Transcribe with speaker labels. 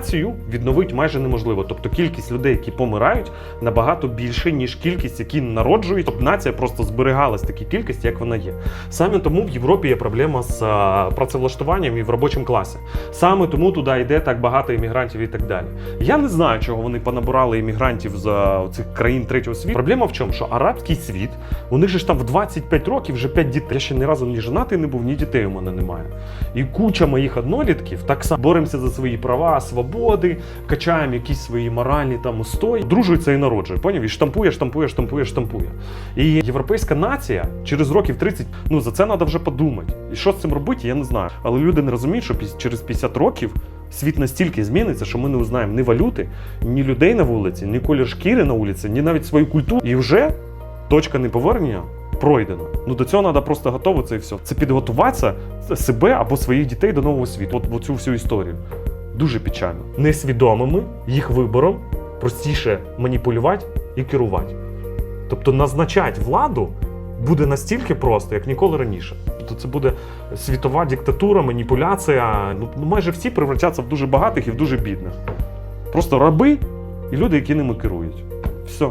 Speaker 1: націю відновити майже неможливо. Тобто кількість людей, які помирають, набагато більше, ніж кількість, які народжують. Тобто нація просто зберігалась такій кількості, як вона є. Саме тому в Європі є проблема з працевлаштуванням і в робочому класі. Саме тому туди йде так багато іммігрантів і так далі. Я не знаю, чого вони понабирали іммігрантів з цих країн третього світу. Проблема в чому, що арабський світ, у них же ж там в 25 років вже 5 дітей. Я ще ні разу ні женатий не був, ні дітей у мене немає. І куча моїх однолітків так само боремося за свої права, свободи, качаємо якісь свої моральні там устої, дружується і народжує. Поняв? І штампує, штампує, штампує, штампує. І європейська нація через років 30, ну за це треба вже подумати. І що з цим робити, я не знаю. Але люди не розуміють, що через 50 років світ настільки зміниться, що ми не узнаємо ні валюти, ні людей на вулиці, ні колір шкіри на вулиці, ні навіть свою культуру. І вже точка неповернення пройдена. Ну до цього треба просто готуватися і все. Це підготуватися себе або своїх дітей до нового світу. От цю всю історію. Дуже печально. Несвідомими їх вибором простіше маніпулювати і керувати. Тобто назначати владу буде настільки просто, як ніколи раніше. Тобто це буде світова диктатура, маніпуляція. Ну, ну майже всі превратяться в дуже багатих і в дуже бідних. Просто раби і люди, які ними керують. Все.